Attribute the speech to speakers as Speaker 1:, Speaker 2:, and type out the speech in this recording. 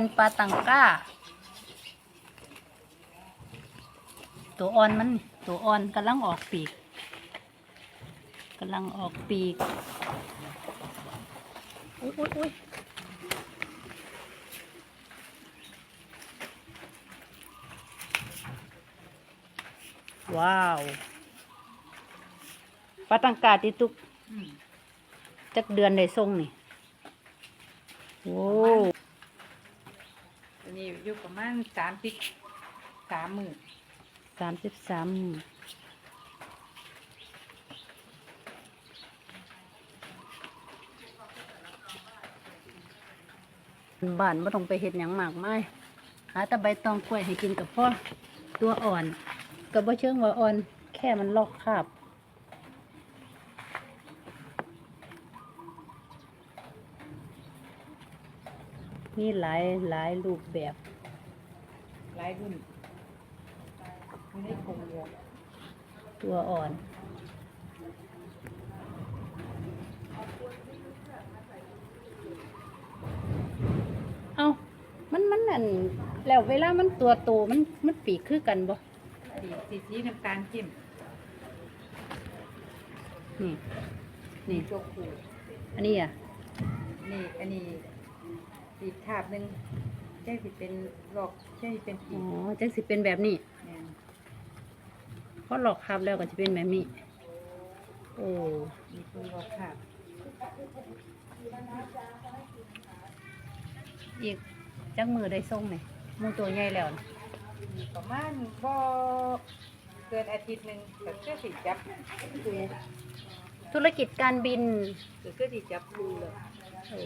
Speaker 1: นปลาตังก้า ตัวอ่อนมันนี่ตัวอ่อนกำลังออกปีกกำลังออกปีกอุ้ยอุ้ยอุ้ยว้าวปลาตังกาติตุก
Speaker 2: อืม
Speaker 1: จักเดือนได้ทรงนี่ โอ้
Speaker 2: อันนี้อยู่ประมาณสามสิบสามหมื่น
Speaker 1: สามสิบสามบ้านไม่ต้องไปเห็ดหยังมากมายหาแต่ใบตองกล้วยให้กินกับพ่อตัวอ่อน ก็บ่เชิงว่าอ่อน แค่มันลอกคราบ มีหลายหลายรูปแบบ
Speaker 2: หลายรุ่นไม่ได้คงเดียว
Speaker 1: ตัวอ่อน เอามันมันอันแล้วเวลามันตัวโตมันมันปีกคือกันบ่
Speaker 2: สีสีสีน้ำตาลเข้ม
Speaker 1: นี่นี่
Speaker 2: โจกู
Speaker 1: อันนี้อะ
Speaker 2: นี่อันนี้ ปีกทาบหนึ่งใช่สิเป็นหลอกใช่สิเป็นปี
Speaker 1: อ๋อกจังสิเป็นแบบนี้
Speaker 2: แม่น
Speaker 1: เพราะหลอกคราบแล้วก็จะเป็นแบบนี้ โอ้
Speaker 2: มีตัวหลอกทาบ
Speaker 1: อีกจังมือได้ส่งไหมหมูตัวใหญ่แล้วนะ
Speaker 2: มีประมาณบ่เกินอาทิตย์หนึ่งก็เชื่อสิจับดู
Speaker 1: ธุรกิจการบิน
Speaker 2: หรือก็สิจับดูเลย
Speaker 1: โอ้